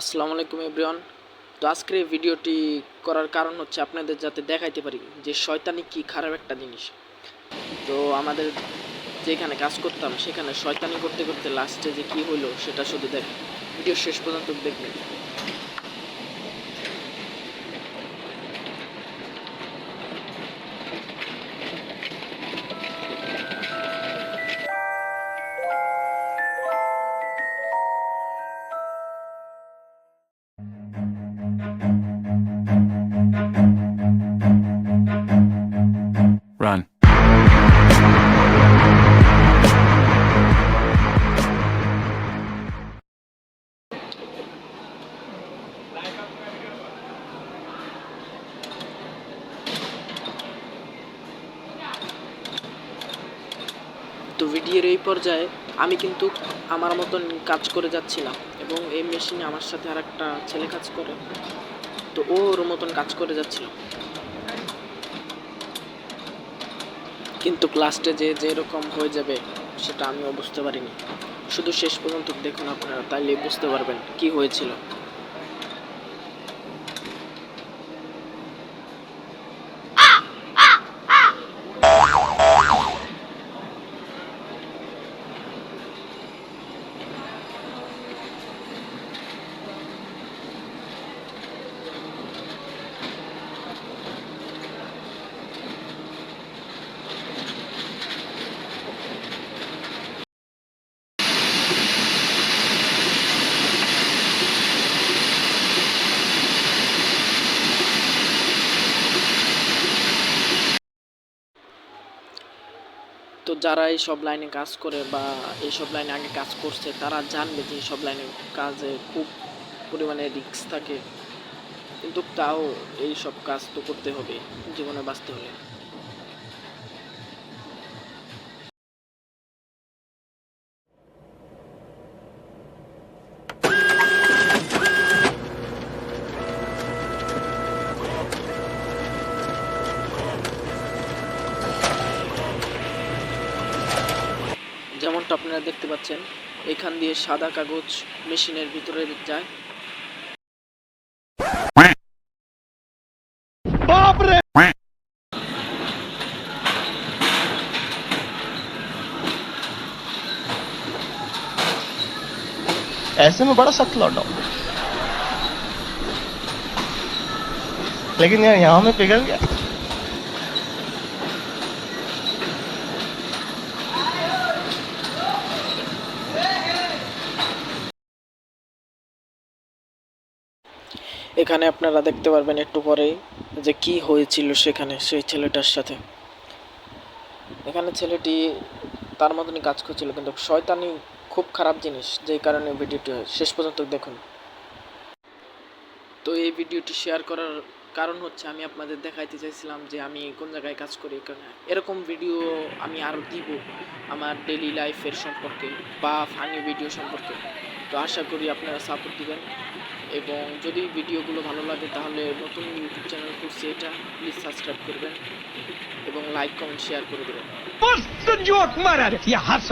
আসসালামু আলাইকুম এভরিওয়ান। তো আজকের এই ভিডিওটি করার কারণ হচ্ছে আপনাদের যাতে দেখাইতে পারি যে শয়তানি কি খারাপ একটা জিনিস। তো আমাদের যেখানে কাজ করতাম, সেখানে শয়তানি করতে করতে লাস্টে যে কি হলো সেটা শুধু দেখ ভিডিও শেষ পর্যন্ত দেখবেন। ভিডিওর এই পর্যায়ে আমি কিন্তু আমার মতন কাজ করে যাচ্ছিলাম এবং এই মেশিনে আমার সাথে আর একটা ছেলে কাজ করে, তো ও ওর মতন কাজ করে যাচ্ছিল কিন্তু লাস্টে যে যেরকম হয়ে যাবে সেটা আমিও বুঝতে পারিনি। শুধু শেষ পর্যন্ত দেখুন আপনারা, তাইলে বুঝতে পারবেন কি হয়েছিল। তো যারা এই সব লাইনে কাজ করে বা এই সব লাইনে আগে কাজ করছে, তারা জানবে যে সব লাইনে কাজে খুব পরিমাণে রিক্স থাকে। কিন্তু তাও এই সব কাজ তো করতে হবে, জীবনে বাঁচতে হলে। যেমনটা আপনারা দেখতে পাচ্ছেন এখান দিয়ে সাদা কাগজ মেশিনের ভিতরে যায় ऐसे में बड़ा सख्त लौटा हूं लेकिन यार यहाँ में पिघल गया এখানে আপনারা দেখতে পারবেন একটু পরেই যে কি হয়েছিল সেখানে সেই ছেলেটার সাথে। এখানে ছেলেটি তার মতনই কাজ করছিল, কিন্তু শয়তানি খুব খারাপ জিনিস, যেই কারণে ভিডিওটি শেষ পর্যন্ত দেখুন। তো এই ভিডিওটি শেয়ার করার কারণ হচ্ছে, আমি আপনাদের দেখাইতে চাইছিলাম যে আমি কোন জায়গায় কাজ করি এখানে এরকম ভিডিও আমি আরও দিব আমার ডেলি লাইফের সম্পর্কে বা ফানি ভিডিও সম্পর্কে। তো আশা করি আপনারা সাপোর্ট দিবেন। এবং যদি ভিডিওগুলো ভালো লাগে তাহলে নতুন ইউটিউব চ্যানেল খুঁজছি, এটা প্লিজ সাবস্ক্রাইব করবেন এবং লাইক কমেন্ট শেয়ার করে দেবেন। জোট মারা রে হাস